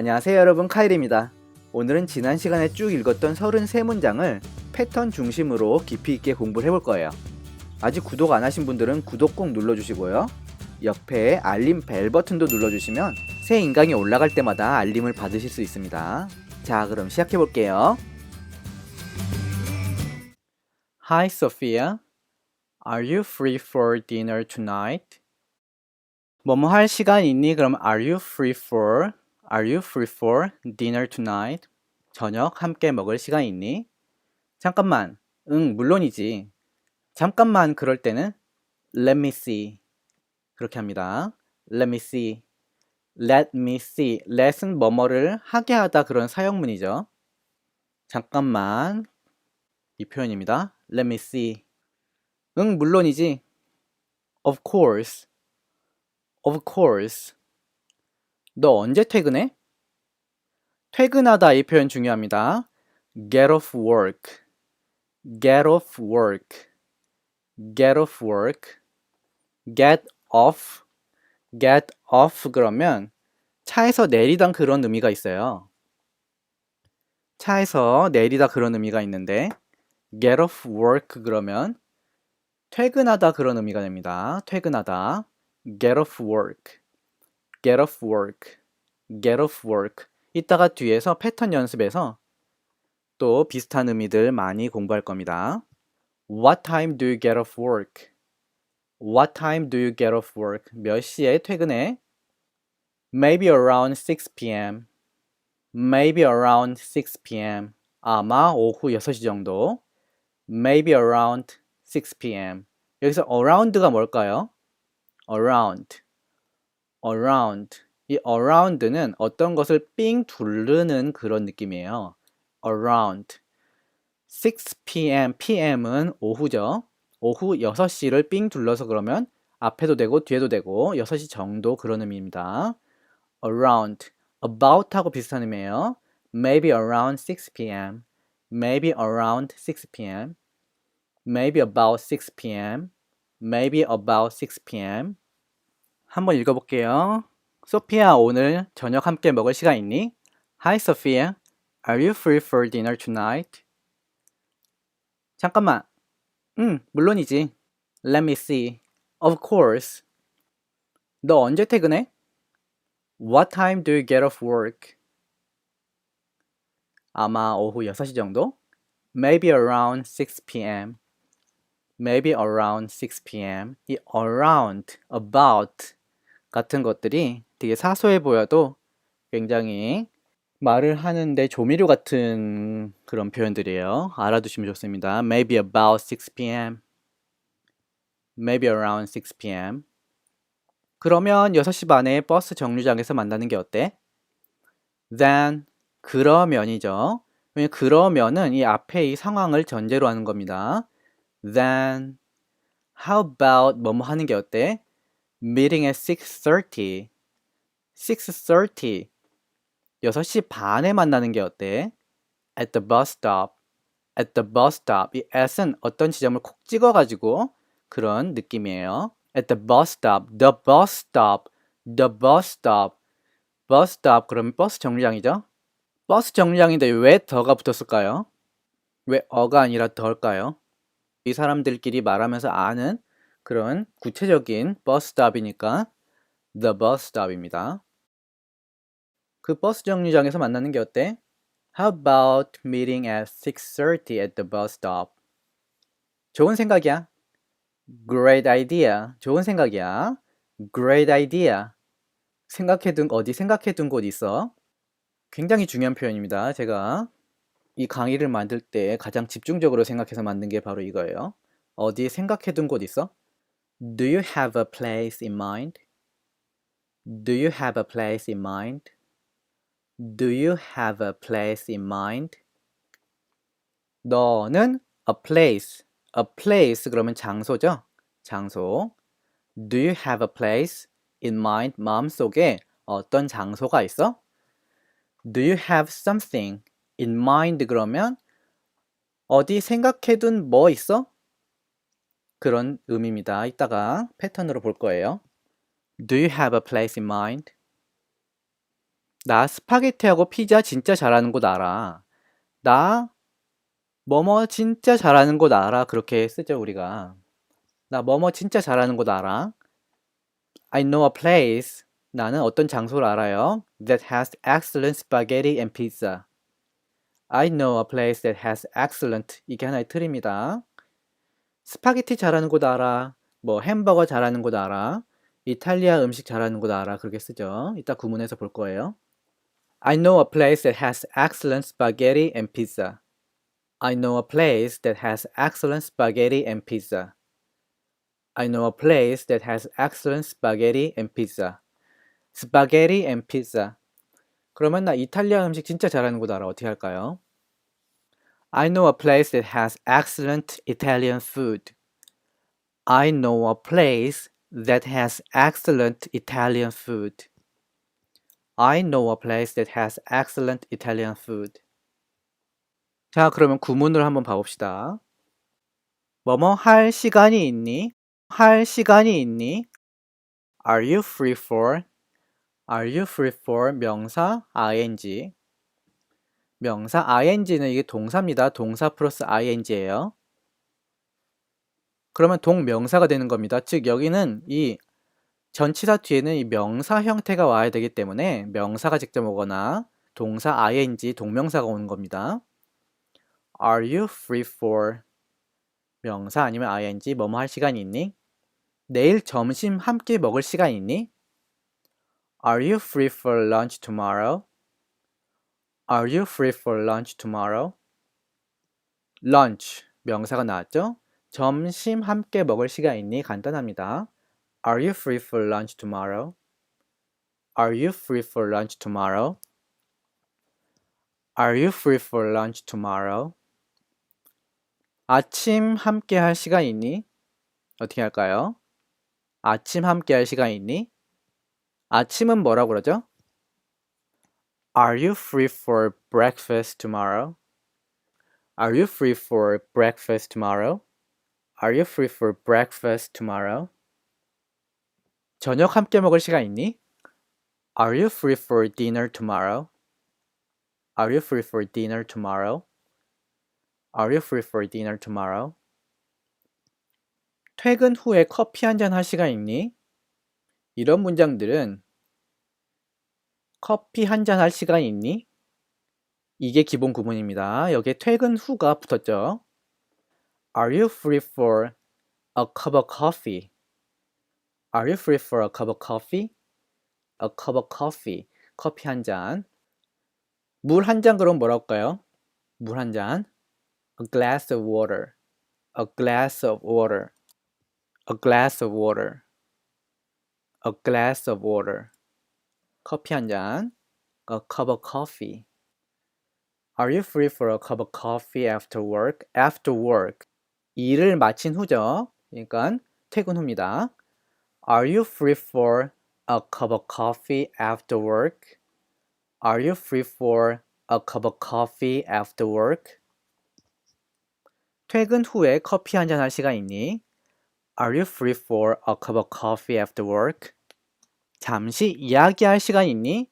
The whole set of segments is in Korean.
안녕하세요 여러분 카일입니다. 오늘은 지난 시간에 쭉 읽었던 33문장을 패턴 중심으로 깊이 있게 공부를 해볼 거예요. 아직 구독 안 하신 분들은 구독 꼭 눌러주시고요. 옆에 알림 벨 버튼도 눌러주시면 새 인강이 올라갈 때마다 알림을 받으실 수 있습니다. 자 그럼 시작해 볼게요. Hi Sophia, are you free for dinner tonight? 뭐뭐 할 시간 있니? 그럼 Are you free for? Are you free for dinner tonight? 저녁 함께 먹을 시간 있니? 잠깐만. 응, 물론이지. 잠깐만 그럴 때는 Let me see. 그렇게 합니다. Let me see. Let me see. let은 뭐뭐를 하게 하다 그런 사용문이죠. 잠깐만. 이 표현입니다. Let me see. 응, 물론이지. Of course. Of course. 너 언제 퇴근해? 퇴근하다 이 표현 중요합니다. Get off work. Get off work. Get off work. Get off. Get off 그러면 차에서 내리다 그런 의미가 있어요. 차에서 내리다 그런 의미가 있는데 get off work 그러면 퇴근하다 그런 의미가 됩니다. 퇴근하다. get off work, get off work, get off work. 이따가 뒤에서 패턴 연습에서 또 비슷한 의미들 많이 공부할 겁니다. What time do you get off work? What time do you get off work? 몇 시에 퇴근해? Maybe around 6 p.m. Maybe around 6 p.m. 아마 오후 6시 정도. Maybe around 6 p.m. 여기서 around가 뭘까요? around, around. 이 around는 어떤 것을 삥 두르는 그런 느낌이에요. around. 6 p.m. pm은 오후죠. 오후 6시를 삥 둘러서 그러면 앞에도 되고 뒤에도 되고 6시 정도 그런 의미입니다. around, about하고 비슷한 의미예요. maybe around 6 p.m. maybe around 6 p.m. maybe about 6 p.m. maybe about 6 p.m. 한번 읽어볼게요. 소피아, 오늘 저녁 함께 먹을 시간 있니? Hi, Sophia. Are you free for dinner tonight? 잠깐만. 응, 물론이지. Let me see. Of course. 너 언제 퇴근해? What time do you get off work? 아마 오후 6시 정도? Maybe around 6 p.m. Maybe around 6 p.m. 이 around, about 같은 것들이 되게 사소해 보여도 굉장히 말을 하는데 조미료 같은 그런 표현들이에요. 알아두시면 좋습니다. Maybe about 6 p.m. Maybe around 6 p.m. 그러면 6시 반에 버스 정류장에서 만나는 게 어때? Then 그러면이죠. 그러면은 이 앞에 이 상황을 전제로 하는 겁니다. Then how about 뭐뭐 하는 게 어때? Meeting at 6:30. 6:30. 6시 반에 만나는 게 어때? At the bus stop. At the bus stop. 이 at은 어떤 지점을 콕 찍어 가지고 그런 느낌이에요. At the bus stop. The bus stop. The bus stop. bus stop 그러면 버스 정류장이죠? 버스 정류장인데 왜 더가 붙었을까요? 왜 어가 아니라 더일까요? 이 사람들끼리 말하면서 아는 그런 구체적인 버스 스탑이니까 the bus stop입니다. 그 버스 정류장에서 만나는 게 어때? How about meeting at 6:30 at the bus stop? 좋은 생각이야. Great idea. 좋은 생각이야. Great idea. 생각해둔 어디 생각해둔 곳 있어? 굉장히 중요한 표현입니다. 제가 이 강의를 만들 때 가장 집중적으로 생각해서 만든 게 바로 이거예요. 어디에 생각해둔 곳 있어? Do you have a place in mind? Do you have a place in mind? Do you have a place in mind? 너는 a place, a place 그러면 장소죠? 장소. Do you have a place in mind? 마음속에 어떤 장소가 있어? Do you have something in mind 그러면 어디 생각해둔 뭐 있어? 그런 의미입니다. 이따가 패턴으로 볼 거예요. Do you have a place in mind? 나 스파게티하고 피자 진짜 잘하는 곳 알아. 나 뭐뭐 진짜 잘하는 곳 알아. 그렇게 쓰죠, 우리가. 나 뭐뭐 진짜 잘하는 곳 알아. I know a place. 나는 어떤 장소를 알아요. That has excellent spaghetti and pizza. I know a place that has excellent. 이게 하나의 틀입니다. 스파게티 잘하는 곳 알아. 뭐 햄버거 잘하는 곳 알아. 이탈리아 음식 잘하는 곳 알아. 그렇게 쓰죠. 이따 구문에서 볼 거예요. I know a place that has excellent spaghetti and pizza. I know a place that has excellent spaghetti and pizza. I know a place that has excellent spaghetti and pizza. 스파게티 and pizza. 그러면 나 이탈리아 음식 진짜 잘하는 곳 알아. 어떻게 할까요? I know a place that has excellent Italian food. I know a place that has excellent Italian food. I know a place that has excellent Italian food. 자, 그러면 구문을 한번 봐봅시다. 뭐뭐 할 시간이 있니? 할 시간이 있니? Are you free for? Are you free for 명사 ing? 명사 ing는 이게 동사입니다. 동사 플러스 ing예요. 그러면 동명사가 되는 겁니다. 즉 여기는 이 전치사 뒤에는 이 명사 형태가 와야 되기 때문에 명사가 직접 오거나 동사 ing 동명사가 오는 겁니다. Are you free for 명사 아니면 ing 뭐뭐 할 시간 있니? 내일 점심 함께 먹을 시간 있니? Are you free for lunch tomorrow? Are you free for lunch tomorrow? lunch 명사가 나왔죠? 점심 함께 먹을 시간 있니? 간단합니다. Are you free for lunch tomorrow? Are you free for lunch tomorrow? Are you free for lunch tomorrow? 아침 함께 할 시간 있니? 어떻게 할까요? 아침 함께 할 시간 있니? 아침은 뭐라고 그러죠? Are you free for breakfast tomorrow? Are you free for breakfast tomorrow? Are you free for breakfast tomorrow? 저녁 함께 먹을 시간 있니? Are you free for dinner tomorrow? Are you free for dinner tomorrow? Are you free for dinner tomorrow? 퇴근 후에 커피 한 잔 할 시간 있니? 이런 문장들은 커피 한 잔 할 시간 있니? 이게 기본 구문입니다. 여기에 퇴근 후가 붙었죠. Are you free for a cup of coffee? Are you free for a cup of coffee? A cup of coffee. 커피 한 잔. 물 한 잔 그럼 뭐라고 할까요? 물 한 잔. A glass of water. A glass of water. A glass of water. A glass of water. 커피 한 잔. A cup of coffee. Are you free for a cup of coffee after work? After work. 일을 마친 후죠. 그러니까 퇴근 후입니다. Are you free for a cup of coffee after work? Are you free for a cup of coffee after work? 퇴근 후에 커피 한 잔 할 시간 있니? Are you free for a cup of coffee after work? 잠시 이야기할 시간 있니?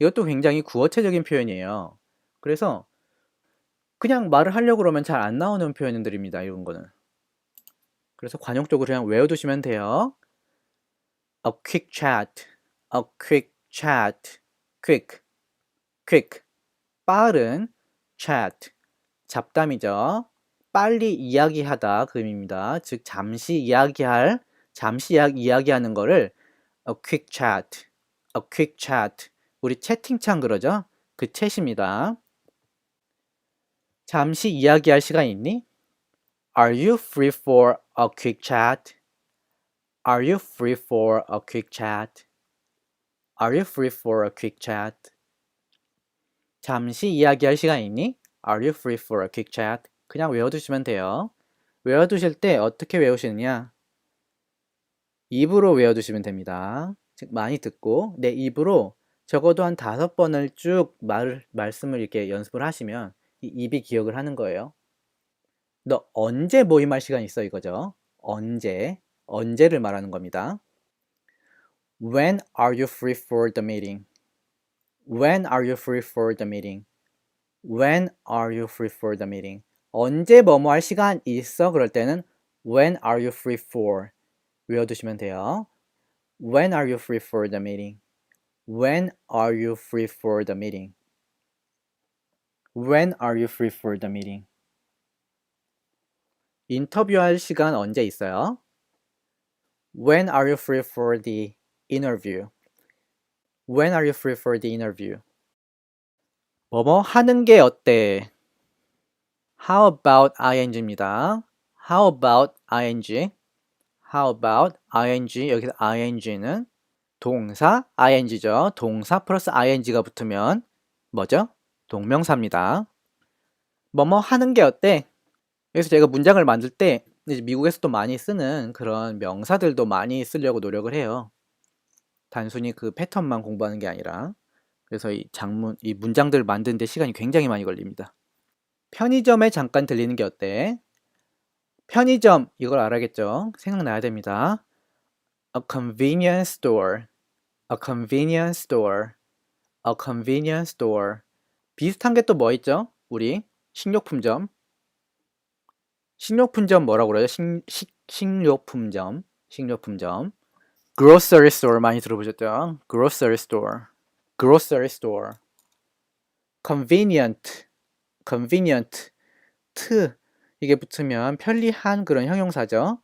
이것도 굉장히 구어체적인 표현이에요. 그래서 그냥 말을 하려고 그러면 잘 안 나오는 표현들입니다. 이런 거는. 그래서 관용적으로 그냥 외워두시면 돼요. A quick chat, a quick chat, quick, quick. 빠른 chat, 잡담이죠. 빨리 이야기하다 그 의미입니다. 즉 잠시 이야기할, 잠시 이야기하는 거를 a quick chat, a quick chat. 우리 채팅창 그러죠? 그 챗입니다. 잠시 이야기할 시간 있니? Are you free for a quick chat? Are you free for a quick chat? Are you free for a quick chat? 잠시 이야기할 시간 있니? Are you free for a quick chat? 그냥 외워두시면 돼요. 외워두실 때 어떻게 외우시느냐? 입으로 외워두시면 됩니다. 즉 많이 듣고 내 입으로 적어도 한 다섯 번을 쭉 말, 말씀을 이렇게 연습을 하시면 이 입이 기억을 하는 거예요. 너 언제 모임할 시간 있어 이거죠. 언제, 언제를 말하는 겁니다. When are you free for the meeting? When are you free for the meeting? When are you free for the meeting? 언제 뭐뭐 할 시간 있어? 그럴 때는 When are you free for? 외워두시면 돼요. When are you free for the meeting? When are you free for the meeting? When are you free for the meeting? 인터뷰할 시간 언제 있어요? When are you free for the interview? When are you free for the interview? 뭐뭐 하는 게 어때? How about ing입니다. How about ing? How about ing? 여기서 ing는 동사 ing죠. 동사 플러스 ing가 붙으면 뭐죠? 동명사입니다. 뭐뭐 하는 게 어때? 그래서 제가 문장을 만들 때 미국에서도 많이 쓰는 그런 명사들도 많이 쓰려고 노력을 해요. 단순히 그 패턴만 공부하는 게 아니라 그래서 이 장문, 이 문장들 만드는데 시간이 굉장히 많이 걸립니다. 편의점에 잠깐 들리는 게 어때? 편의점 이걸 알아야겠죠? 생각나야 됩니다. A convenience store. A convenience store. A convenience store. 비슷한 게 또 뭐 있죠? 우리 식료품점. 식료품점 뭐라고 그래요? 식, 식, 식료품점. 식료품점. grocery store 많이 들어보셨죠? grocery store. grocery store. convenient. convenient. 트 이게 붙으면 편리한 그런 형용사죠.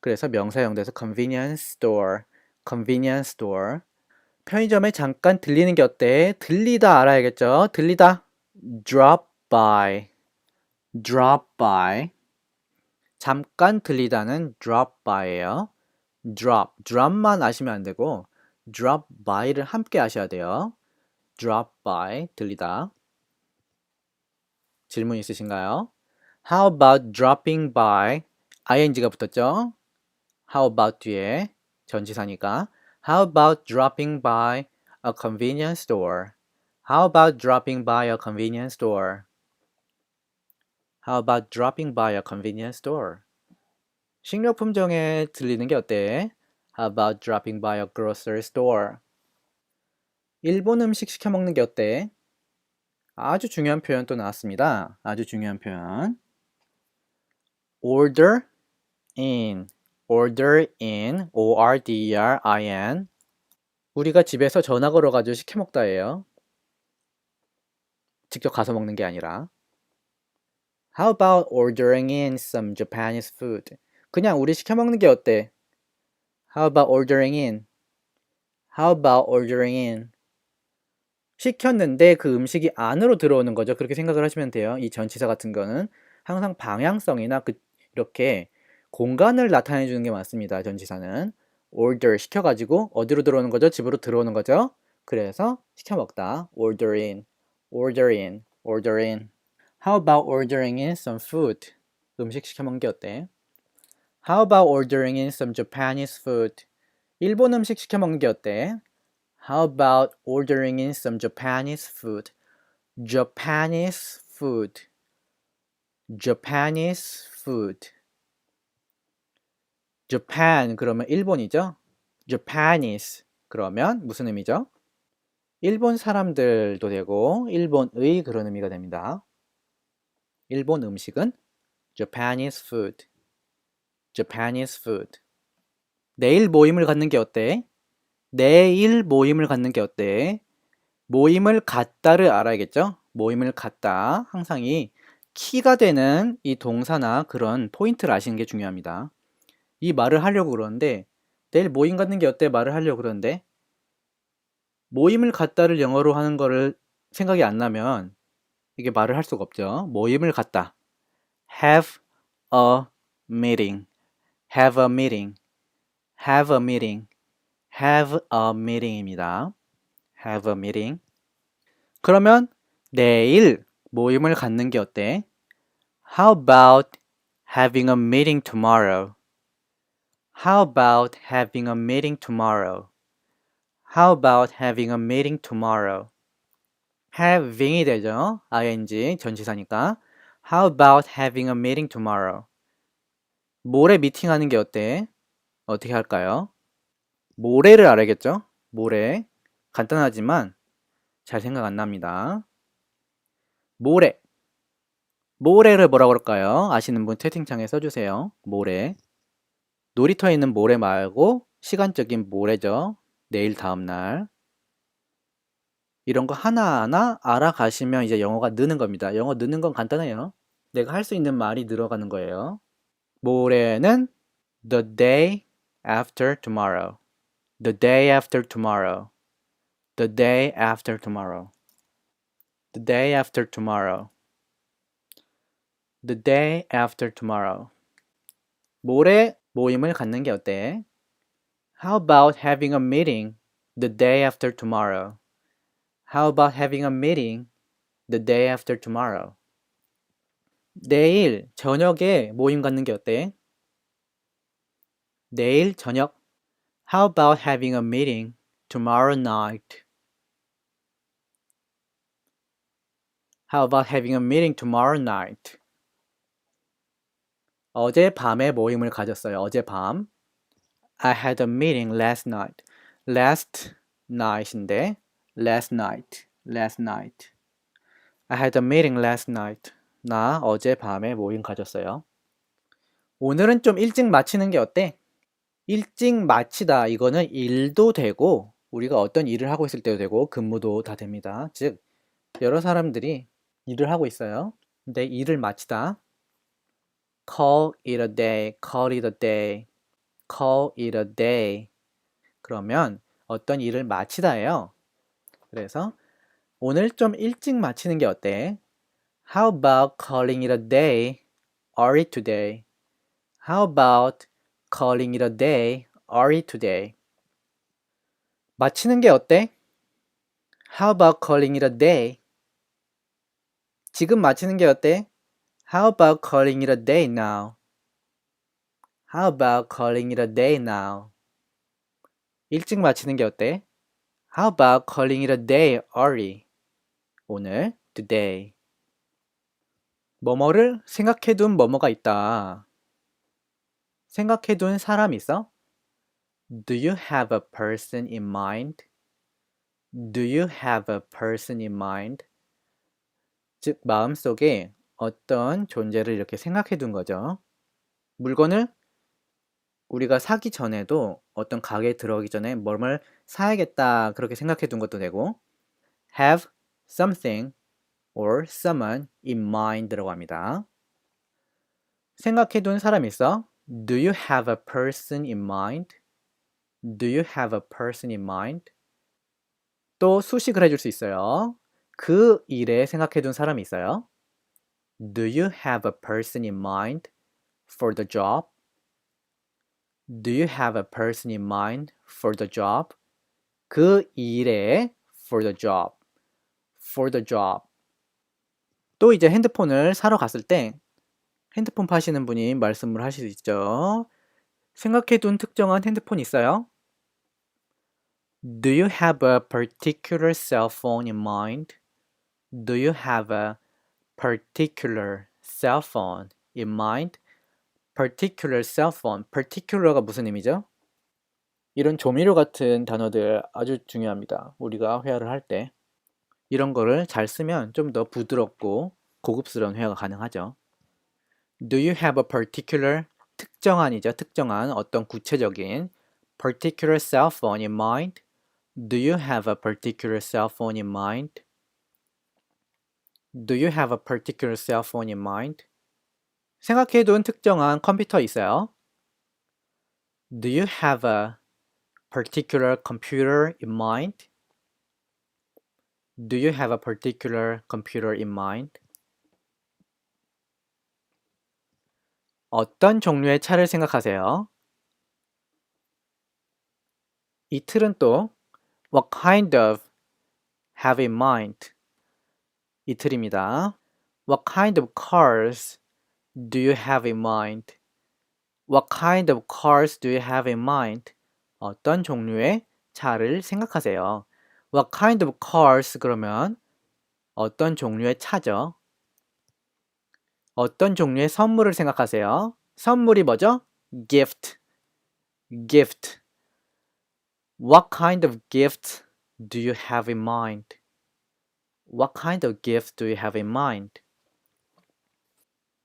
그래서 명사형 돼서 convenience store. convenience store. 편의점에 잠깐 들리는 게 어때? 들리다 알아야겠죠? 들리다. drop by. drop by. 잠깐 들리다는 drop by예요. drop, drop만 아시면 안 되고 drop by를 함께 하셔야 돼요. drop by, 들리다. 질문 있으신가요? How about dropping by? ing가 붙었죠? How about 뒤에 전치사니까 How about dropping by a convenience store? How about dropping by a convenience store? How about dropping by a convenience store? 식료품점에 들리는 게 어때? How about dropping by a grocery store? 일본 음식 시켜 먹는 게 어때? 아주 중요한 표현 또 나왔습니다. 아주 중요한 표현. Order in, order in, O-R-D-E-R-I-N. 우리가 집에서 전화 걸어가지고 시켜 먹다예요. 직접 가서 먹는 게 아니라. How about ordering in some Japanese food? 그냥 우리 시켜 먹는 게 어때? How about ordering in? How about ordering in? 시켰는데 그 음식이 안으로 들어오는 거죠. 그렇게 생각을 하시면 돼요. 이 전치사 같은 거는 항상 방향성이나 그 이렇게 공간을 나타내 주는 게 맞습니다. 전치사는 order 시켜가지고 어디로 들어오는 거죠? 집으로 들어오는 거죠. 그래서 시켜 먹다. order in, order in, order in. How about ordering in some food? 음식 시켜 먹는 게 어때? How about ordering in some Japanese food? 일본 음식 시켜 먹는 게 어때? How about ordering in some Japanese food? Japanese food. Japanese food. Japan 그러면 일본이죠? Japanese 그러면 무슨 의미죠? 일본 사람들도 되고 일본의 그런 의미가 됩니다. 일본 음식은 Japanese food. Japanese food. 내일 모임을 갖는 게 어때? 내일 모임을 갖는 게 어때? 모임을 갖다를 알아야겠죠? 모임을 갖다. 항상 이 키가 되는 이 동사나 그런 포인트를 아시는 게 중요합니다. 이 말을 하려고 그러는데 내일 모임 갖는 게 어때? 말을 하려고 그러는데 모임을 갖다를 영어로 하는 거를 생각이 안 나면 이게 말을 할 수가 없죠. 모임을 갖다. have a meeting. have a meeting. have a meeting. have a meeting입니다. have a meeting. 그러면 내일 모임을 갖는 게 어때? How about having a meeting tomorrow? How about having a meeting tomorrow? How about having a meeting tomorrow? having이 되죠. ing 전치사니까. How about having a meeting tomorrow? 모레 미팅하는 게 어때? 어떻게 할까요? 모레를 알아야겠죠? 모레. 간단하지만 잘 생각 안 납니다. 모레. 모레를 뭐라고 그럴까요? 아시는 분 채팅창에 써주세요. 모레. 놀이터에 있는 모레 말고 시간적인 모레죠. 내일 다음 날. 이런 거 하나하나 알아가시면 이제 영어가 느는 겁니다. 영어 느는 건 간단해요. 내가 할 수 있는 말이 늘어가는 거예요. 모레는 the day after tomorrow. The day after tomorrow. The day after tomorrow. The day after tomorrow. The day after tomorrow. 모레 모임을 갖는 게 어때? How about having a meeting the day after tomorrow? How about having a meeting the day after tomorrow? 내일 저녁에 모임 갖는 게 어때? 내일 저녁. How about having a meeting tomorrow night? How about having a meeting tomorrow night? 어제 밤에 모임을 가졌어요. 어제 밤. I had a meeting last night. last night인데 last night, last night. I had a meeting last night. 나 어제 밤에 모임 가졌어요. 오늘은 좀 일찍 마치는 게 어때? 일찍 마치다. 이거는 일도 되고, 우리가 어떤 일을 하고 있을 때도 되고, 근무도 다 됩니다. 즉, 여러 사람들이 일을 하고 있어요. 근데 일을 마치다. call it a day, call it a day, call it a day. 그러면 어떤 일을 마치다예요. 그래서 오늘 좀 일찍 마치는 게 어때? How about calling it a day early today? How about calling it a day early today? 마치는 게 어때? How about calling it a day? 지금 마치는 게 어때? How about calling it a day now? How about calling it a day now? 일찍 마치는 게 어때? How about calling it a day early? 오늘, today. 뭐뭐를 생각해둔 뭐뭐가 있다. 생각해둔 사람 있어? Do you have a person in mind? Do you have a person in mind? 즉, 마음속에 어떤 존재를 이렇게 생각해 둔 거죠. 물건을 우리가 사기 전에도 어떤 가게에 들어가기 전에 뭐를 사야겠다 그렇게 생각해 둔 것도 되고 have something or someone in mind라고 합니다. 생각해 둔 사람 있어? Do you have a person in mind? Do you have a person in mind? 또 수식을 해줄 수 있어요. 그 일에 생각해 둔 사람이 있어요. Do you have a person in mind for the job? Do you have a person in mind for the job? 그 일에 for the job. for the job. 또 이제 핸드폰을 사러 갔을 때 핸드폰 파시는 분이 말씀을 하실 수 있죠. 생각해 둔 특정한 핸드폰 있어요? Do you have a particular cell phone in mind? Do you have a particular cell phone in mind? particular cell phone. particular가 무슨 의미죠? 이런 조미료 같은 단어들 아주 중요합니다. 우리가 회화를 할 때. 이런 거를 잘 쓰면 좀 더 부드럽고 고급스러운 회화가 가능하죠. Do you have a particular 특정한이죠. 특정한 어떤 구체적인 particular cell phone in mind? Do you have a particular cell phone in mind? Do you have a particular cell phone in mind? 생각해둔 특정한 컴퓨터 있어요? Do you have a particular computer in mind? Do you have a particular computer in mind? 어떤 종류의 차를 생각하세요? 이 틀은 또 What kind of have in mind? 이 틀입니다. What kind of cars do you have in mind? What kind of cars do you have in mind? 어떤 종류의 차를 생각하세요? What kind of cars 그러면 어떤 종류의 차죠? 어떤 종류의 선물을 생각하세요? 선물이 뭐죠? gift. gift. What kind of gift do you have in mind? What kind of gift do you have in mind?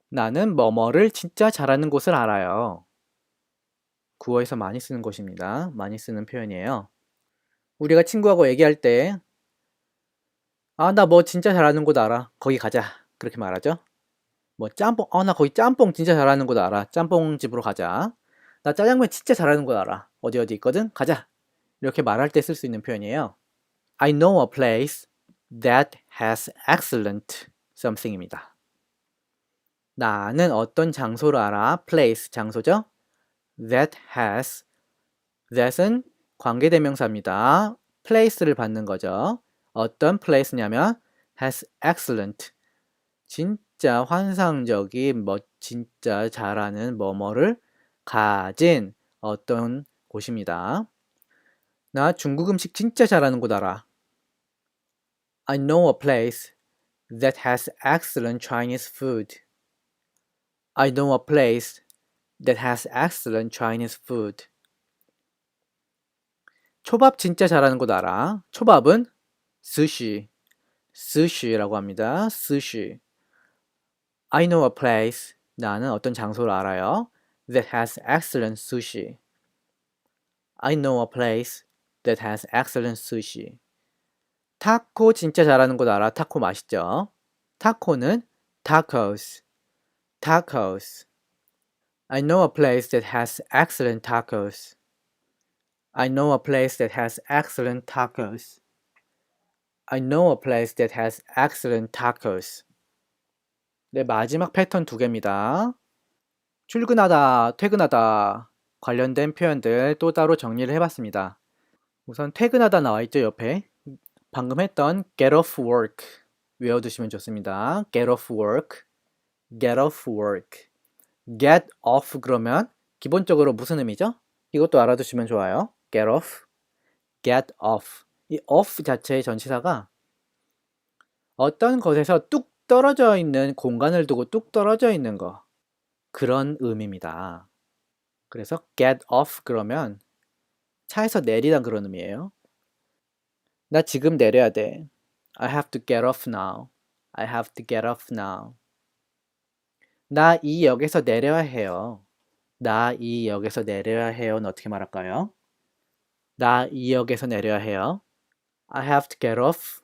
나는 뭐뭐를 진짜 잘하는 곳을 알아요. 구어에서 많이 쓰는 것입니다. 많이 쓰는 표현이에요. 우리가 친구하고 얘기할 때, 아, 나 뭐 진짜 잘하는 곳 알아. 거기 가자. 그렇게 말하죠. 뭐 짬뽕, 어, 나 거기 짬뽕 진짜 잘하는 곳 알아. 짬뽕 집으로 가자. 나 짜장면 진짜 잘하는 곳 알아. 어디 어디 있거든? 가자. 이렇게 말할 때 쓸 수 있는 표현이에요. I know a place that has excellent something입니다. 나는 어떤 장소를 알아. place, 장소죠. that has, that은 관계대명사입니다. place를 받는 거죠. 어떤 place냐면 has excellent, 진짜 환상적인, 뭐 진짜 잘하는 뭐뭐를 가진 어떤 곳입니다. 나 중국 음식 진짜 잘하는 곳 알아. I know a place that has excellent Chinese food. I know a place that has excellent Chinese food. 초밥 진짜 잘하는 곳 알아. 초밥은 스시, 스시라고 합니다. 스시. I know a place. 나는 어떤 장소를 알아요. That has excellent sushi. I know a place that has excellent sushi. 타코 진짜 잘하는 곳 알아. 타코 맛있죠? 타코는 tacos. tacos. I know a place that has excellent tacos. I know a place that has excellent tacos. I know a place that has excellent tacos. 네, 마지막 패턴 두 개입니다. 출근하다, 퇴근하다 관련된 표현들 또 따로 정리를 해봤습니다. 우선 퇴근하다 나와 있죠, 옆에. 방금 했던 get off work 외워두시면 좋습니다. get off work, get off work. get off 그러면 기본적으로 무슨 의미죠? 이것도 알아두시면 좋아요. get off, get off. 이 off 자체의 전치사가 어떤 것에서 뚝 떨어져 있는 공간을 두고 뚝 떨어져 있는 거 그런 의미입니다. 그래서 get off 그러면 차에서 내리다 그런 의미예요. 나 지금 내려야 돼. I have to get off now. I have to get off now. 나 이 역에서 내려야 해요. 나 이 역에서 내려야 해요는 어떻게 말할까요? 나 이 역에서 내려야 해요. I have to get off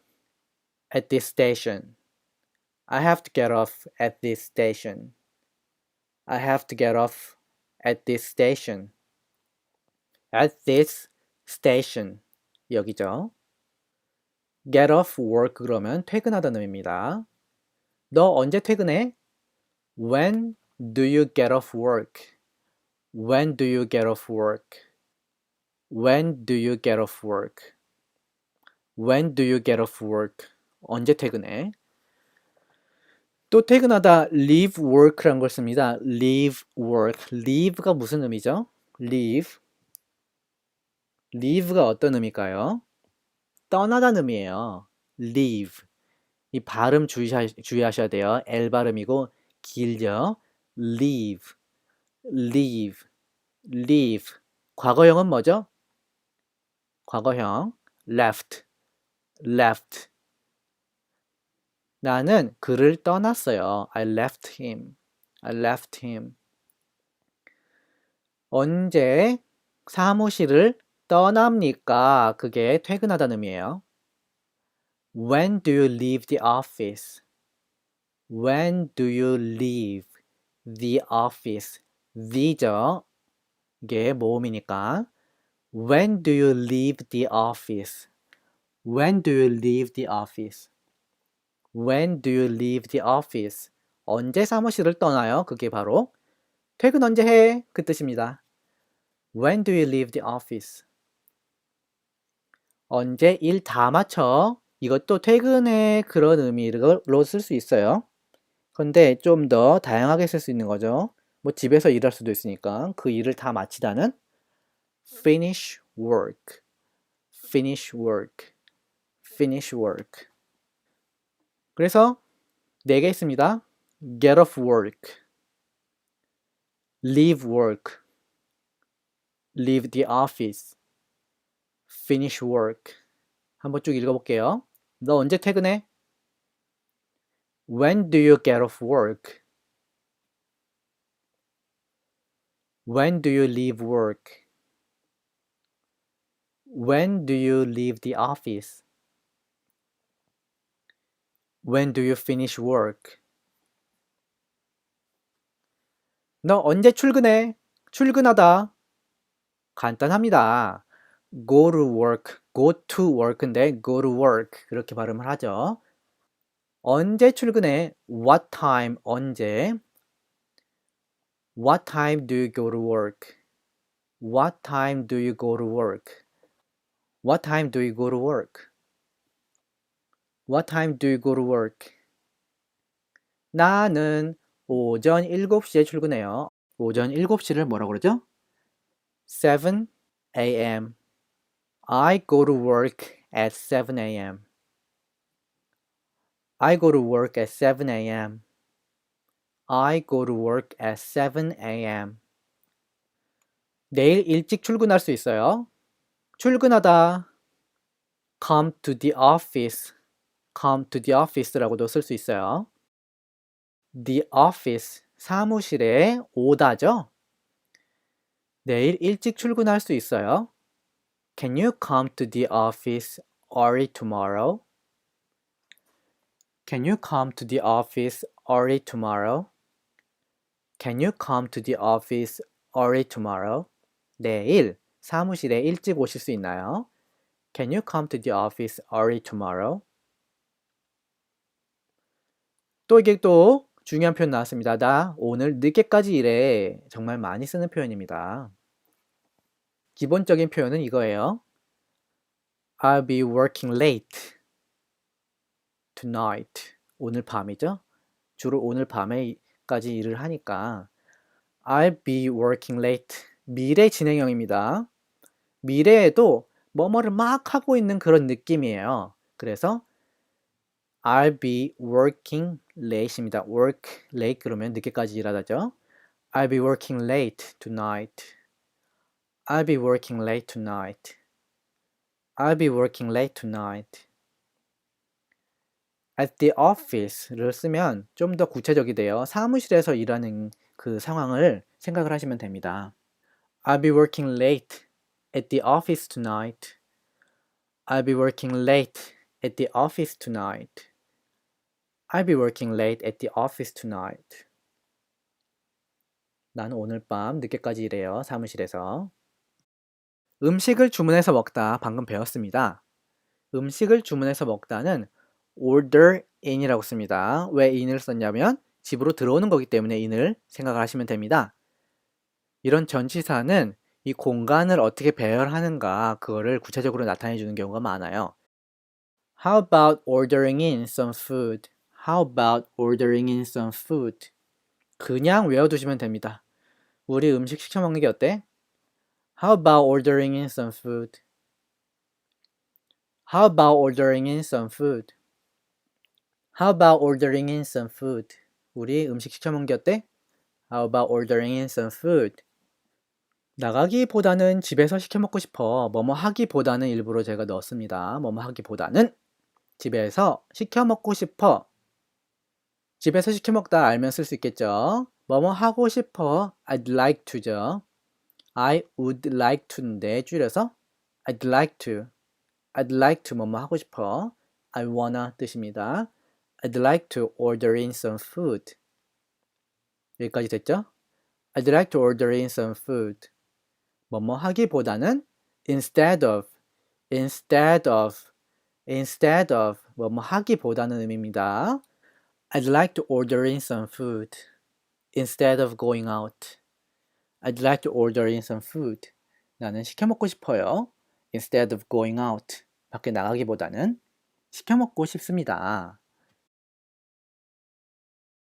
at this station. I have to get off at this station. I have to get off at this station. At this station. 여기죠. Get off work 그러면 퇴근하다는 의미입니다. 너 언제 퇴근해? When do you get off work? When do you get off work? When do you get off work? When do you get off work? 언제 퇴근해? 또 퇴근하다 leave work란 걸 씁니다. leave work. leave가 무슨 의미죠? leave. leave가 어떤 의미일까요? 떠나다는 의미예요. leave. 이 발음 주의하, 주의하셔야 돼요. L 발음이고 길죠. leave. leave. leave. 과거형은 뭐죠? 과거형 left. left. 나는 그를 떠났어요. I left him. I left him. 언제 사무실을 떠납니까? 그게 퇴근하다는 의미예요. When do you leave the office? When do you leave the office? the죠. 이게 모음이니까. When do you leave the office? When do you leave the office? When do you leave the office? 언제 사무실을 떠나요? 그게 바로 퇴근 언제 해? 그 뜻입니다. When do you leave the office? 언제 일 다 마쳐? 이것도 퇴근의 그런 의미로 쓸 수 있어요. 근데 좀 더 다양하게 쓸 수 있는 거죠. 뭐 집에서 일할 수도 있으니까 그 일을 다 마치다는 finish work, finish work, finish work. 그래서 네 개 있습니다. get off work, leave work, leave the office, finish work. 한번 쭉 읽어볼게요. 너 언제 퇴근해? When do you get off work? When do you leave work? When do you leave the office? When do you finish work? 너 언제 출근해? 출근하다. 간단합니다. Go to work, go to work인데 go to work 그렇게 발음을 하죠. 언제 출근해? What time? 언제? What time do you go to work? What time do you go to work? What time do you go to work? What time do you go to work? 나는 오전 7시에 출근해요. 오전 7시를 뭐라고 그러죠? 7 a.m. I go to work at 7 a.m. I go to work at 7 a.m. I go to work at 7 a.m. 내일 일찍 출근할 수 있어요. 출근하다. come to the office. come to the office라고도 쓸 수 있어요. the office 사무실에 오다죠. 내일 일찍 출근할 수 있어요. Can you come to the office early tomorrow? Can you come to the office early tomorrow? Can you come to the office early tomorrow? 내일 사무실에 일찍 오실 수 있나요? Can you come to the office early tomorrow? 또 이게 또 중요한 표현 나왔습니다. 나 오늘 늦게까지 일해. 정말 많이 쓰는 표현입니다. 기본적인 표현은 이거예요. I'll be working late tonight. 오늘 밤이죠. 주로 오늘 밤에까지 일을 하니까 I'll be working late. 미래 진행형입니다. 미래에도 뭐뭐를 막 하고 있는 그런 느낌이에요. 그래서 I'll be working late입니다. work late 그러면 늦게까지 일하다죠. I'll be working late tonight. I'll be working late tonight. I'll be working late tonight. At the office를 쓰면 좀 더 구체적이 돼요. 사무실에서 일하는 그 상황을 생각을 하시면 됩니다. I'll be working late at the office tonight. I'll be working late at the office tonight. I'll be working late at the office tonight. 나는 오늘 밤 늦게까지 일해요. 사무실에서. 음식을 주문해서 먹다 방금 배웠습니다. 음식을 주문해서 먹다는 order in이라고 씁니다. 왜 in을 썼냐면 집으로 들어오는 거기 때문에 in을 생각을 하시면 됩니다. 이런 전치사는 이 공간을 어떻게 배열하는가 그거를 구체적으로 나타내 주는 경우가 많아요. How about ordering in some food? How about ordering in some food? 그냥 외워두시면 됩니다. 우리 음식 시켜 먹는 게 어때? How about ordering in some food? How about ordering in some food? How about ordering in some food? 우리 음식 시켜 게 어때? How about ordering in some food? 나가기보다는 집에서 시켜 먹고 싶어. 뭐뭐 하기보다는 일부러 제가 넣었습니다. 뭐뭐 하기보다는 집에서 시켜 먹고 싶어. 집에서 시켜 먹다 알면 쓸 수 있겠죠. 뭐뭐 하고 싶어. I'd like to죠. I would like to인데 줄여서 I'd like to. I'd like to 뭐뭐 하고 싶어. I wanna 뜻입니다. I'd like to order in some food. 여기까지 됐죠? I'd like to order in some food. 뭐뭐 하기보다는 instead of, instead of, instead of 뭐뭐 하기보다는 의미입니다. I'd like to order in some food instead of going out. I'd like to order in some food. 나는 시켜 먹고 싶어요. Instead of going out. 밖에 나가기보다는 시켜 먹고 싶습니다.